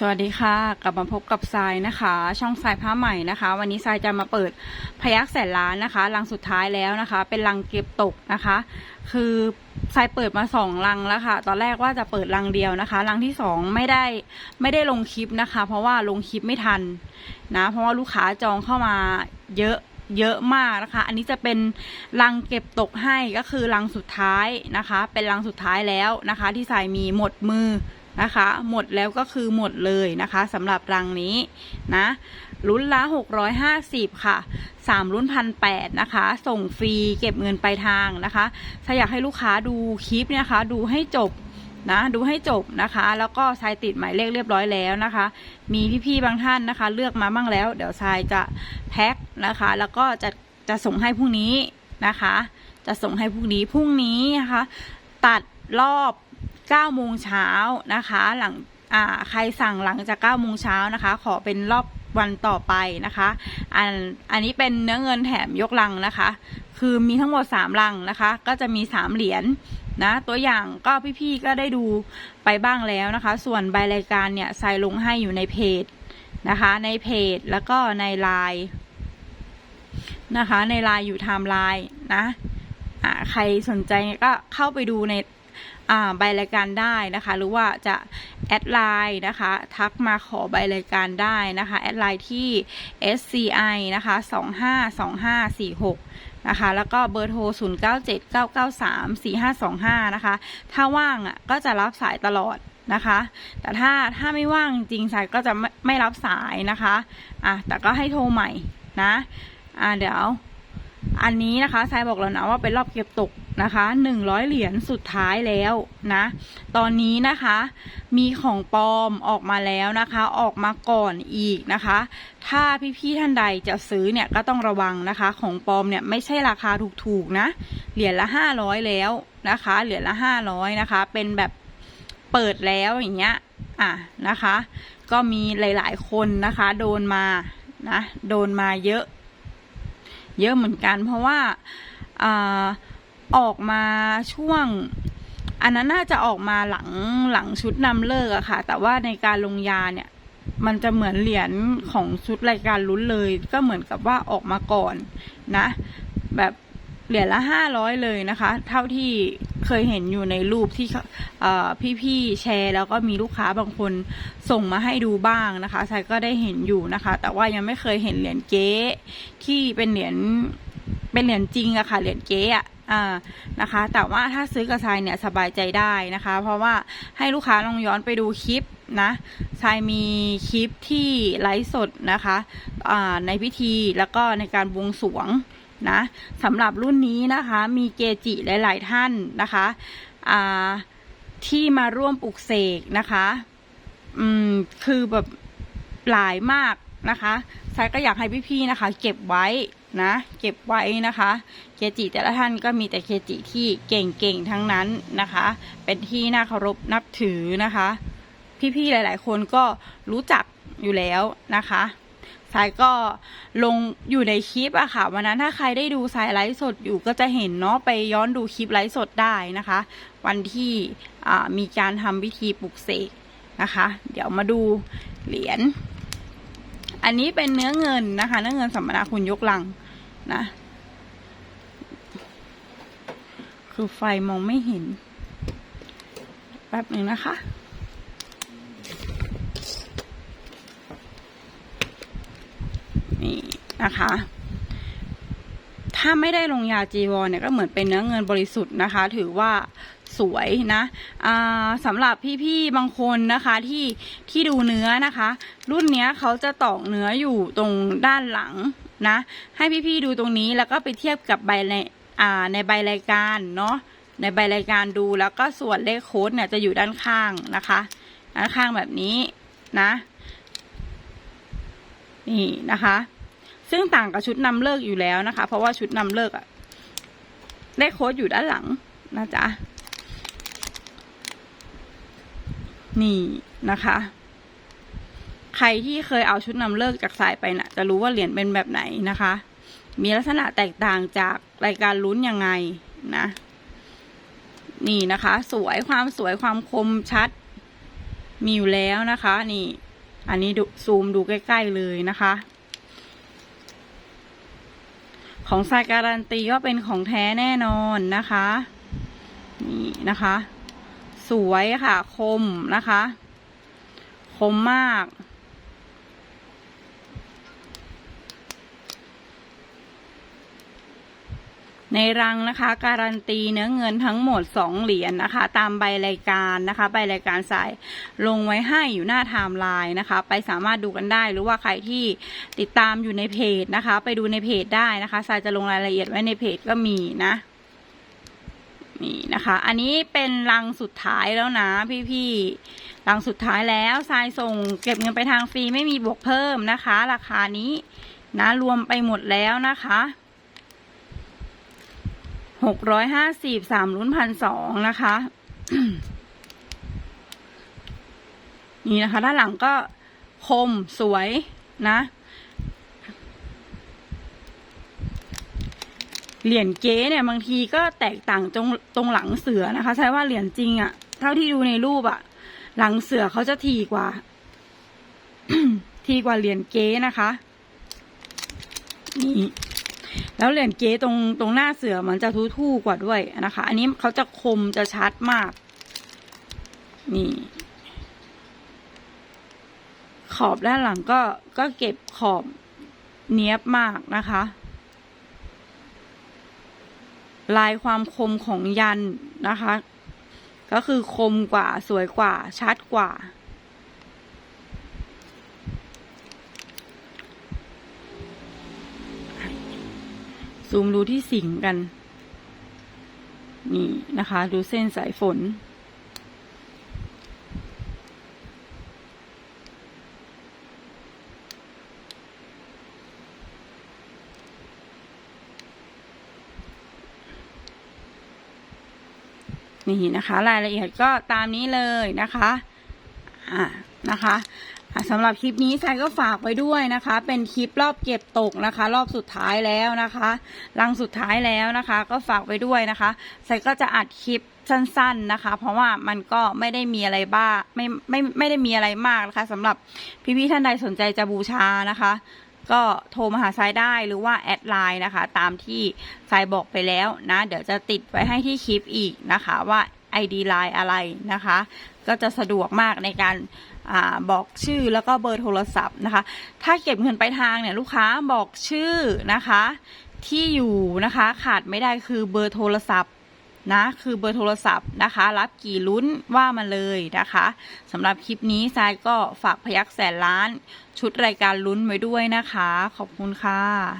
สวัสดีค่ะ กลับมาพบกับทรายนะคะ ช่องทรายผ้าใหม่นะคะ วันนี้ทรายจะมาเปิดพยักแสนล้านนะคะลังสุดท้ายแล้วนะคะ เป็นลังเก็บตกนะคะ คือทรายเปิดมาสองลังแล้วค่ะ ตอนแรกว่าจะเปิดลังเดียวนะคะลังที่สองไม่ได้ไม่ได้ลงคลิปนะคะ เพราะว่าลงคลิปไม่ทันนะ เพราะว่าลูกค้าจองเข้ามาเยอะ เยอะมากนะคะ อันนี้จะเป็นรังเก็บตกให้ก็คือรังสุดท้ายนะคะ เป็นรังสุดท้ายแล้วนะคะ ที่ทรายมีหมดมือนะคะ หมดแล้วก็คือหมดเลยนะคะสำหรับรังนี้นะรุ่นละ 650 ค่ะ3รุ่นพันแนะคะ ส่งฟรีเก็บเงินไปลายทางนะคะ ถ้าอยากให้ลูกค้าดูคลิปนะคะ ดูให้จบ นะดูให้จบนะคะ แล้วก็ทรายติดหมายเลขเรียบร้อยแล้วนะคะ มีพี่ๆบางท่านนะคะ เลือกมาบ้างแล้ว เดี๋ยวทรายจะแพ็คนะคะ แล้วก็จะจะส่งให้พรุ่งนี้นะคะ จะส่งให้พรุ่งนี้พรุ่งนี้นะคะ ตัดรอบ9โมงเช้านะคะ หลังอ่าใครสั่งหลังจาก9โมงเช้านะคะ ขอเป็นรอบวันต่อไปนะคะ อันอันนี้เป็นเนื้อเงินแถมยกลังนะคะ คือมีทั้งหมด 3 ลังนะคะ ก็จะมี 3 เหรียญ นะตัวอย่างก็พี่ๆก็ได้ดูไปบ้างแล้วนะคะ ส่วนใบรายการเนี่ยใส่ลงให้อยู่ในเพจนะคะ ในเพจแล้วก็ในไลน์นะคะ ในไลน์อยู่ไทม์ไลน์นะอ่าใครสนใจก็เข้าไปดูในใบรายการได้นะคะ หรือว่าจะแอดไลน์นะคะ ทักมาขอใบรายการได้นะคะ แอดไลน์ที่ sci นะคะ 252546 นะคะ แล้วก็เบอร์โทร 0979934525 นะคะ ถ้าว่างอะก็จะรับสายตลอดนะคะ แต่ถ้าถ้าไม่ว่างจริงสายก็จะไม่ไม่รับสายนะคะอะแต่ก็ให้โทรใหม่นะอะเดี๋ยว อันนี้นะคะสายบอกแล้วนะว่าเป็นรอบเก็บตก นะคะหนึ่งร้อยเหรียญสุดท้ายแล้วนะ ตอนนี้นะคะมีของปลอมออกมาแล้วนะคะ ออกมาก่อนอีกนะคะ ถ้าพี่ๆท่านใดจะซื้อเนี่ยก็ต้องระวังนะคะ ของปลอมเนี่ยไม่ใช่ราคาถูกๆนะ เหรียญละห้าร้อยแล้วนะคะ เหรียญละห้าร้อยนะคะ เป็นแบบเปิดแล้วอย่างเงี้ยอะนะคะ ก็มีหลายๆคนนะคะ โดนมานะโดนมาเยอะ เยอะเหมือนกันเพราะว่าอ่า ออกมาช่วง อันนั้นน่าจะออกมาหลังหลังชุดนำเลิกอะค่ะ แต่ว่าในการลงยาเนี่ย มันจะเหมือนเหรียญของชุดรายการลุ้นเลย ก็เหมือนกับว่าออกมาก่อนนะ แบบเหรียญละห้าร้อยเลยนะคะ เท่าที่เคยเห็นอยู่ในรูปที่พี่ๆแชร์แล้วก็มีลูกค้าบางคนส่งมาให้ดูบ้างนะคะใช่ก็ได้เห็นอยู่นะคะ แต่ว่ายังไม่เคยเห็นเหรียญเก๊ที่เป็นเหรียญเป็นเหรียญจริงอะค่ะเหรียญเก๊อะ อ่านะคะ แต่ว่าถ้าซื้อกระชายเนี่ยสบายใจได้นะคะ เพราะว่าให้ลูกค้าลองย้อนไปดูคลิปนะชายมีคลิปที่ไลฟ์สดนะคะอ่าในพิธีแล้วก็ในการบวงสรวงนะสำหรับรุ่นนี้นะคะมีเกจิหลาย ๆ ท่านนะคะอ่าที่มาร่วมปลุกเสกนะคะอืมคือแบบหลายมากนะคะชายก็อยากให้พี่ๆนะคะ เก็บไว้ นะ เก็บไว้นะคะ เกจิแต่ละท่านก็มีแต่เกจิที่เก่งๆทั้งนั้นนะคะ เป็นที่น่าเคารพนับถือนะคะ พี่ๆหลาย ๆ คนก็รู้จักอยู่แล้วนะคะสายก็ลงอยู่ในคลิปอะค่ะ วันนั้นถ้าใครได้ดูสายไลฟ์สดอยู่ก็จะเห็นเนาะไปย้อนดูคลิปไลฟ์สดได้นะคะ วันที่มีการทำพิธีปลุกเสกนะคะ เดี๋ยวมาดูเหรียญ อันนี้เป็นเนื้อเงินนะคะ เนื้อเงินสัมมนาคุณยกลังนะ คือไฟมองไม่เห็น แป๊บหนึ่งนะคะนี่นะคะ ถ้าไม่ได้ลงยาจีวรเนี่ยก็เหมือนเป็นเนื้อเงินบริสุทธิ์นะคะ ถือว่า สวยนะสำหรับพี่ๆบางคนนะคะที่ที่ดูเนื้อนะคะ รุ่นเนี้ยเขาจะตอกเนื้ออยู่ตรงด้านหลังนะ ให้พี่ๆดูตรงนี้แล้วก็ไปเทียบกับใบในอ่าในใบรายการเนาะในใบรายการดูแล้วก็ส่วนเลขโค้ดเนี่ยจะอยู่ด้านข้างนะคะด้านข้างแบบนี้นะนี่นะคะ ซึ่งต่างกับชุดนำเลิกอยู่แล้วนะคะ เพราะว่าชุดนำเลิกอะเลขโค้ดอยู่ด้านหลังนะจ๊ะ นี่นะคะ ใครที่เคยเอาชุดนำเลิกจากสายไปนะ่ะ จะรู้ว่าเหรียญเป็นแบบไหนนะคะ มีลักษณะแตกต่างจากรายการลุ้นยังไงนะ นี่นะคะ สวยความสวยความคมชัด มีอยู่แล้วนะคะ นี่ อันนี้ดูซูมดูใกล้ ๆ เลยนะคะของทรายการันตีว่าเป็นของแท้แน่นอนนะคะ นี่นะคะ สวยค่ะ คมนะคะ คมมาก ในรังนะคะ การันตีเนื้อเงินทั้งหมดสองเหรียญนะคะ ตามใบรายการนะคะ ใบรายการสายลงไว้ให้อยู่หน้าไทม์ไลน์นะคะ ไปสามารถดูกันได้หรือว่าใครที่ติดตามอยู่ในเพจนะคะ ไปดูในเพจได้นะคะสายจะลงรายละเอียดไว้ในเพจก็มีนะ นี่นะคะ อันนี้เป็นรังสุดท้ายแล้วนะพี่ๆรังสุดท้ายแล้วทรายส่งเก็บเงินไปทางฟรีไม่มีบวกเพิ่มนะคะ ราคานี้นะรวมไปหมดแล้วนะคะหกร้อยห้าสิบสามรุ่นพันสองนะคะ นี่นะคะ ด้านหลังก็คมสวยนะ เหรียญเก๊เนี่ยบางทีก็แตกต่างตรงตรงหลังเสือนะคะใช่ว่าเหรียญจริงอะเท่าที่ดูในรูปอะหลังเสือเขาจะทีกว่า ทีกว่าเหรียญเก๊นะคะนี่แล้วเหรียญเก๊ตรงตรงหน้าเสือมันจะทู่ๆกว่าด้วยนะคะ อันนี้เขาจะคมจะชัดมาก นี่ ขอบด้านหลังก็ก็เก็บขอบเนี้ยบมากนะคะ ลายความคมของยันนะคะ ก็คือคมกว่าสวยกว่า ชัดกว่า ซูมดูที่สิงกัน นี่นะคะ ดูเส้นสายฝน นี่นะคะ รายละเอียดก็ตามนี้เลยนะคะอ่านะคะสำหรับคลิปนี้ทรายก็ฝากไว้ด้วยนะคะ เป็นคลิปรอบเก็บตกนะคะ รอบสุดท้ายแล้วนะคะรังสุดท้ายแล้วนะคะ ก็ฝากไว้ด้วยนะคะทรายก็จะอัดคลิปสั้นๆนะคะ เพราะว่ามันก็ไม่ได้มีอะไรบ้าไม่ไม่ไม่ได้มีอะไรมากนะคะสำหรับพี่ๆท่านใดสนใจจะบูชานะคะ ก็โทรมาหาทรายได้หรือว่าแอดไลน์นะคะ ตามที่ทรายบอกไปแล้วนะ เดี๋ยวจะติดไว้ให้ที่คลิปอีกนะคะว่า ID ไลน์อะไรนะคะ ก็จะสะดวกมากในการอบอกชื่อแล้วก็เบอร์โทรศัพท์นะคะ ถ้าเก็บเงินไปลายทางเนี่ยลูกค้าบอกชื่อนะคะ ที่อยู่นะคะ ขาดไม่ได้คือเบอร์โทรศัพท์ นะคือเบอร์โทรศัพท์นะคะ รับกี่ลุ้นว่ามาเลยนะคะสำหรับคลิปนี้ทรายก็ฝากพยักแสนล้าน ชุดรายการลุ้นไว้ด้วยนะคะ ขอบคุณค่ะ